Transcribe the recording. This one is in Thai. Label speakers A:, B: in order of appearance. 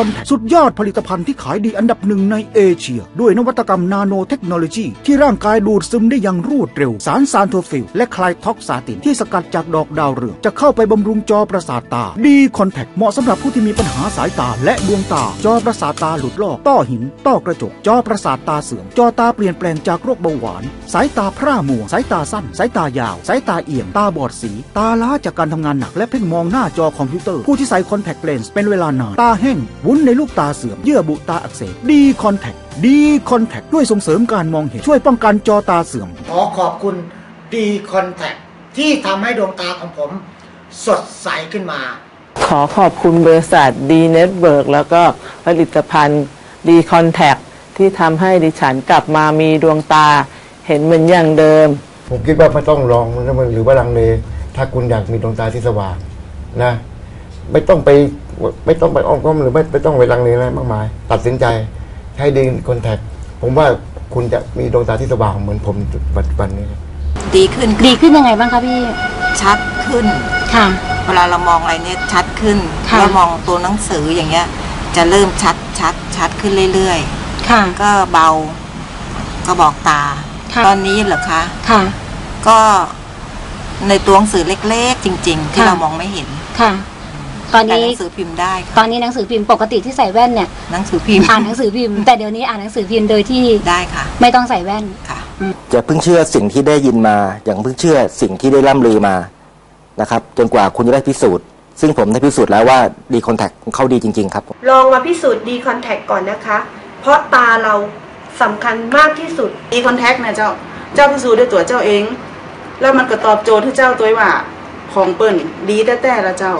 A: อนแทคสุดยอดผลิตภัณฑ์ที่ขายดีอันดับหนึ่งในเอเชีย ด้วยนวัตกรรมนาโนเทคโนโลยี ที่ร่างกายดูดซึมได้อย่างรวดเร็ว สารซานโทฟิลและคลายท็อกซาติน ที่สกัดจากดอกดาวเรือง จะเข้าไปบำรุงจอประสาทตา ดีคอนแทคเหมาะสำหรับผู้ที่มีปัญหาสายตาและดวงตา จอประสาทตาหลุดลอก ต้อหิน ต้อกระจก จอประสาทตาเสื่อม จอตาเปลี่ยนแปลงจากโรคเบาหวาน สายตาพร่ามัว สายตาสั้น สายตายาว สายตาเอียมตาบอดสี ตาล้าจากการทำงานหนัก และเพ่งมองหน้าจอคอมพิวเตอร์ ผู้ที่ใส่คอนแทคเลนส์เป็นเวลานาน ตาแห้งวนในลูกตาเสื่อมเยื่อบุตาอักเสบดีคอนแทคดีคอนแทคด้วยส่งเสริมการมองเห็นช่วยป้องกันจอตาเสื่อม
B: ขอขอบคุณดีคอนแทคที่ทำให้ดวงตาของผมสดใสขึ้นมา
C: ขอขอบคุณบริษัทดีเน็ตเบิร์กแล้วก็ผลิตภัณฑ์ดีคอนแทคที่ทำให้ดิฉันกลับมามีดวงตาเห็นเหมือนอย่างเดิม
D: ผมคิดว่าไม่ต้องลองนะหรือว่าลังเลถ้าคุณอยากมีดวงตาที่สว่างนะ ไม่ต้องไป ไม่ต้องไปอ้อมค้อมหรือไม่ไม่ต้องไปลังเลอะไรมากมาย ตัดสินใจใช้ดีคอนแทคผมว่าคุณจะมีดวงตาที่สว่างเหมือนผมปัจจุบันนี้
E: ดีขึ้น
F: ดีขึ้นยังไงบ้างคะพี่
E: ชัดขึ้น
F: ค่ะ
E: เวลาเรามองอะไรเนี่ยชัดขึ้น
F: ค่ะ
E: เรามองตัวหนังสืออย่างเงี้ย จะเริ่มชัดชัดชัดขึ้นเรื่อย
F: ค่ะ
E: ๆ ก็เบาก็บอกตา
F: ค่ะ
E: ตอนนี้เหรอคะ
F: ค่ะ
E: ก็ในตัวหนังสือเล็กๆ จริง ๆ ที่
F: ค่ะ
E: เรามองไม่เห็น
F: ค่ะ ตอน
E: แต่
F: นี้
E: หนังสือพิมพ์ได้
F: ต
E: ค่ะ
F: อนนี้หนังสือพิมพ์ปกติที่ใส่แว่นเนี่ย
E: หนังสือพิมพ์
F: อ่านหนังสือพิมพ์แต่เดี๋ยวนี้อ่านหนังสือพิมพ์โดยที่
E: ได้ค่ะ
F: ไม่ต้องใส่แว่น
E: ค่ะ
G: อย่าเพิ่งเชื่อสิ่งที่ได้ยินมา อย่างเพิ่งเชื่อสิ่งที่ได้ล่ำลือมานะครับจนกว่าคุณจะได้พิสูจน์ ซึ่งผมได้พิสูจน์แล้วว่าดีคอนแทคเขาดีจริง ๆ ครับ
H: ลองมาพิสูจน์ดีคอนแทคก่อนนะคะ เพราะตาเราสำคัญมากที่สุด
I: ดีคอนแทคเนี่ยเจ้าเจ้าพิสูจน์ด้วยตัวเจ้าเอง แล้วมันก็ตอบโจทย์ที่เจ้าตัวว่าของเปิ้นดีแต่แต่ละเจ้า